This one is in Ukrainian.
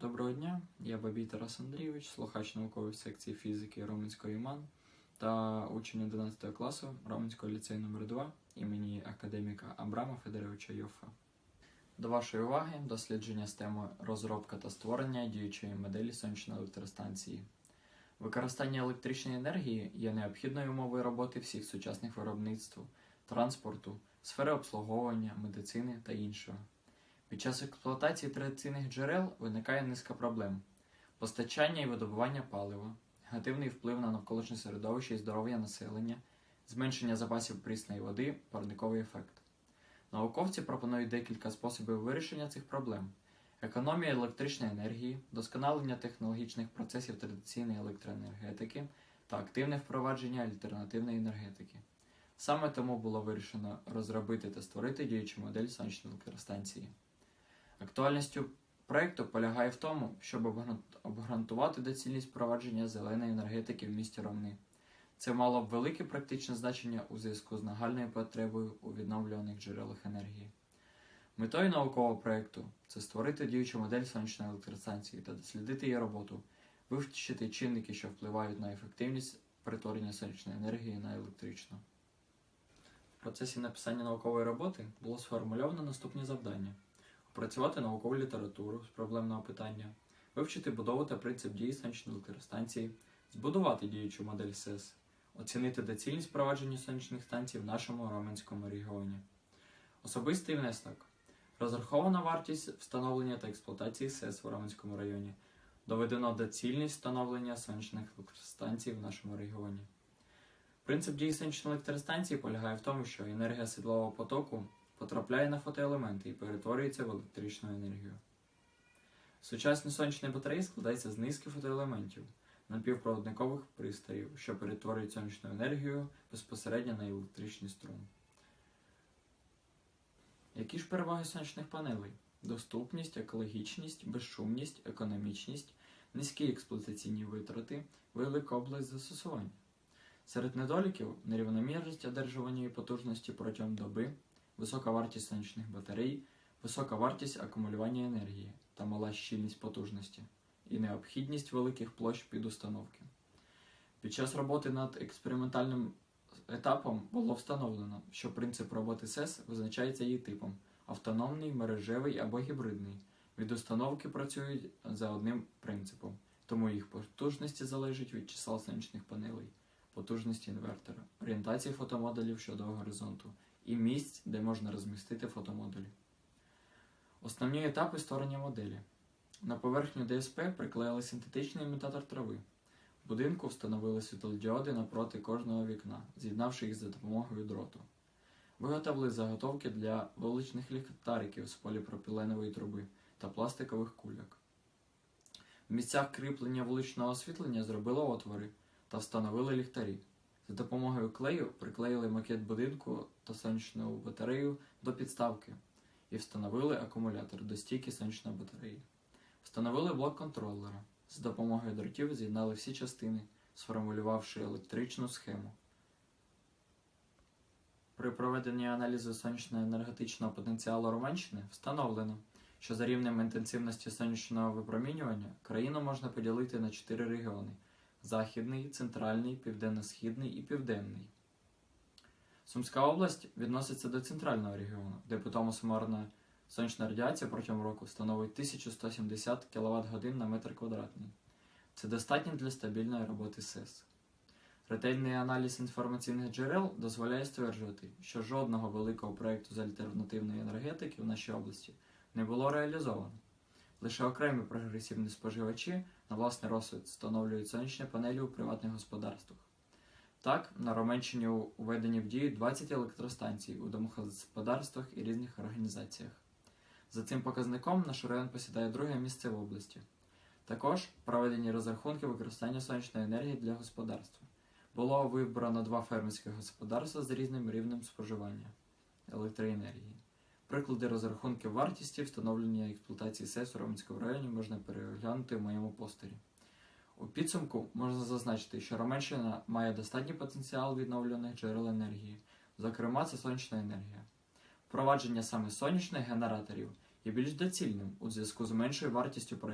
Доброго дня, я Бабій Тарас Андрійович, слухач наукової секції фізики Роменської ІМАН та учень 11 класу Роменського ліцею номер 2 імені академіка Абрама Федоровича Йофа. До вашої уваги дослідження з теми розробка та створення діючої моделі сонячної електростанції. Використання електричної енергії є необхідною умовою роботи всіх сучасних виробництв, транспорту, сфери обслуговування, медицини та іншого. Під час експлуатації традиційних джерел виникає низка проблем: постачання і видобування палива, негативний вплив на навколишнє середовище і здоров'я населення, зменшення запасів прісної води, парниковий ефект. Науковці пропонують декілька способів вирішення цих проблем: економія електричної енергії, досконалення технологічних процесів традиційної електроенергетики та активне впровадження альтернативної енергетики. Саме тому було вирішено розробити та створити діючу модель сонячної електростанції. Актуальністю проєкту полягає в тому, щоб обґрунтувати доцільність впровадження зеленої енергетики в місті Ромни. Це мало б велике практичне значення у зв'язку з нагальною потребою у відновлюваних джерелах енергії. Метою наукового проєкту це створити діючу модель сонячної електростанції та дослідити її роботу, вивчити чинники, що впливають на ефективність перетворення сонячної енергії на електричну. В процесі написання наукової роботи було сформульовано наступні завдання: опрацювати наукову літературу з проблемного питання, вивчити будову та принцип дії сонячної електростанції, збудувати діючу модель СЕС, оцінити доцільність впровадження сонячних станцій в нашому Роменському регіоні. Особистий внесок. Розрахована вартість встановлення та експлуатації СЕС в Роменському районі. Доведено доцільність встановлення сонячних електростанцій в нашому регіоні. Принцип дії сонячної електростанції полягає в тому, що енергія світлового потоку потрапляє на фотоелементи і перетворюється в електричну енергію. Сучасні сонячні батареї складаються з низки фотоелементів, напівпроводникових пристроїв, що перетворюють сонячну енергію безпосередньо на електричний струм. Які ж переваги сонячних панелей? Доступність, екологічність, безшумність, економічність, низькі експлуатаційні витрати, велика область застосування. Серед недоліків нерівномірність одержуваної потужності протягом доби, висока вартість сонячних батарей, висока вартість акумулювання енергії та мала щільність потужності і необхідність великих площ під установки. Під час роботи над експериментальним етапом було встановлено, що принцип роботи СЕС визначається її типом автономний, мережевий або гібридний. Від установки працюють за одним принципом, тому їх потужності залежать від числа сонячних панелей потужності інвертора, орієнтації фотомодулів щодо горизонту і місць, де можна розмістити фотомодулі. Основні етапи створення моделі. На поверхню ДСП приклеїли синтетичний імітатор трави. В будинку встановили світлодіоди напроти кожного вікна, з'єднавши їх за допомогою дроту. Виготовили заготовки для вуличних ліхтариків з поліпропіленової труби та пластикових кульок. В місцях кріплення вуличного освітлення зробили отвори та встановили ліхтарі. За допомогою клею приклеїли макет будинку та сонячну батарею до підставки і встановили акумулятор до стійки сонячної батареї. Встановили блок контролера. З допомогою дротів з'єднали всі частини, сформулювавши електричну схему. При проведенні аналізу сонячно-енергетичного потенціалу Романщини встановлено, що за рівнем інтенсивності сонячного випромінювання країну можна поділити на чотири регіони: Західний, Центральний, Південно-Східний і Південний. Сумська область відноситься до центрального регіону, де питомо сумарна сонячна радіація протягом року становить 1170 кВт годин на метр квадратний. Це достатньо для стабільної роботи СЕС. Ретельний аналіз інформаційних джерел дозволяє стверджувати, що жодного великого проєкту з альтернативної енергетики в нашій області не було реалізовано. Лише окремі прогресивні споживачі на власний розсуд встановлюють сонячні панелі у приватних господарствах. Так, на Роменщині введені в дію 20 електростанцій у домогосподарствах і різних організаціях. За цим показником наш район посідає друге місце в області. Також проведені розрахунки використання сонячної енергії для господарства. Було вибрано два фермерські господарства з різним рівнем споживання електроенергії. Приклади розрахунків вартісті, встановлення експлуатації СЕС у Роменському районі можна переглянути в моєму постері. У підсумку можна зазначити, що Роменщина має достатній потенціал відновлюваних джерел енергії, зокрема це сонячна енергія. Впровадження саме сонячних генераторів є більш доцільним у зв'язку з меншою вартістю проєкту.